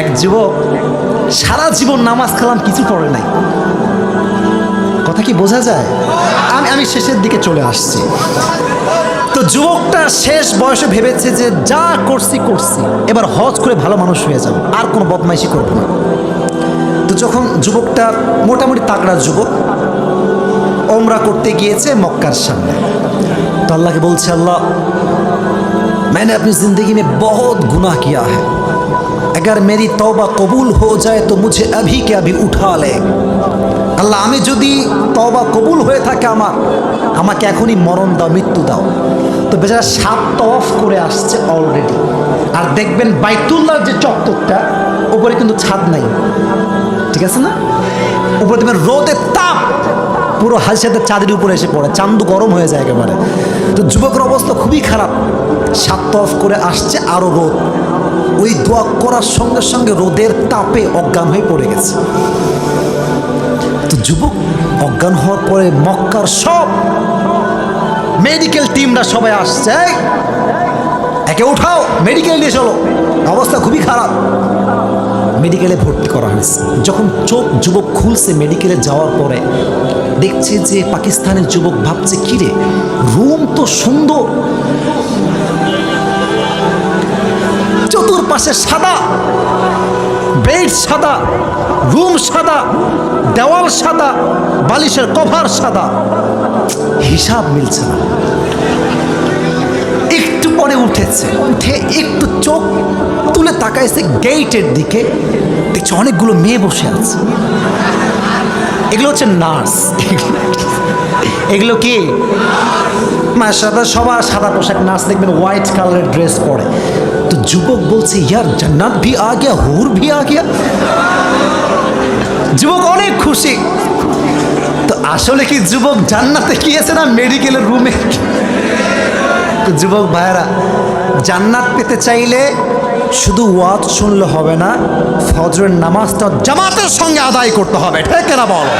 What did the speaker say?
এক যুবক সারা জীবন নামাজ কালাম কিছু পড়ে নাই কথা কি বোঝা যায় আমি আমি শেষের দিকে চলে আসছি তো যুবকটা শেষ বয়সে ভেবেছে যে যা করছি করছি এবার হজ করে ভালো মানুষ হয়ে যাব আর কোনো বদমাইশি করবো না তো যখন যুবকটা মোটামুটি তাগড়া যুবক ওমরা করতে গিয়েছে মক্কার সামনে তো আল্লাহকে বলছে আল্লাহ मैंने अपनी ज़िंदगी में बहुत गुनाह किया है अगर मेरी तौबा कबूल हो जाए तो मुझे अभी के अभी उठा ले আল্লাহ আমি যদি তবা কবুল হয়ে থাকে আমার আমাকে এখনই মরণ দাও মৃত্যু দাও তো বেচারা সাত তফ করে আসছে অলরেডি আর দেখবেন বাইতুল্লাহর যে চত্বরটা উপরে কিন্তু ছাদ নাই ঠিক আছে না উপরে দেখবেন রোদের তাপ পুরো হাসিয়াদের চাঁদের উপরে এসে পড়ে চান্দু গরম হয়ে যায় একেবারে তো যুবকের অবস্থা খুবই খারাপ সাত তফ করে আসছে আরও রোদ ওই দোয়া করার সঙ্গে সঙ্গে রোদের তাপে অজ্ঞান হয়ে পড়ে গেছে। তো যুবক, অজ্ঞান হওয়ার পরে মক্কার সব মেডিকেল টিমরা সবাই আসছে একে উঠাও মেডিকেল নিয়ে চলো। অবস্থা খুবই খারাপ। মেডিকেলে ভর্তি করা হয়েছে। যখন চোখ যুবক খুলছে মেডিকেলে যাওয়ার পরে, দেখছে যে পাকিস্তানের যুবক ভাবছে, কিরে রুম তো সুন্দর চতুর্পাশে সাদা, বেড সাদা, রুম সাদা, দেওয়াল সাদা, বালিশের কভার সাদা। হিসাব মিলছে না। একটু পরে উঠেছে। উঠে একটু চোখ তুলে তাকাইছে গেইটের দিকে। দেখছে অনেকগুলো মেয়ে বসে আছে। এগুলো হচ্ছে নার্স। এগুলো কি? মাসাদা সবার সাদা পোশাক, নাচ দেখবেন হোয়াইট কালারের ড্রেস পরে। তো যুবক বলছে, ইয়ার জান্নাত ভি আ গিয়া, হুর ভি আ গিয়া? যুবক অনেক খুশি। তো আসলে কি যুবক জান্নাতে গিয়েছে না মেডিকেলের রুমে তো যুবক ভাইয়েরা, জান্নাত পেতে চাইলে শুধু ওয়াজ শুনলে হবে না, ফজরের নামাজটা জামাতের সঙ্গে আদায় করতে হবে। ঠিক না বলো?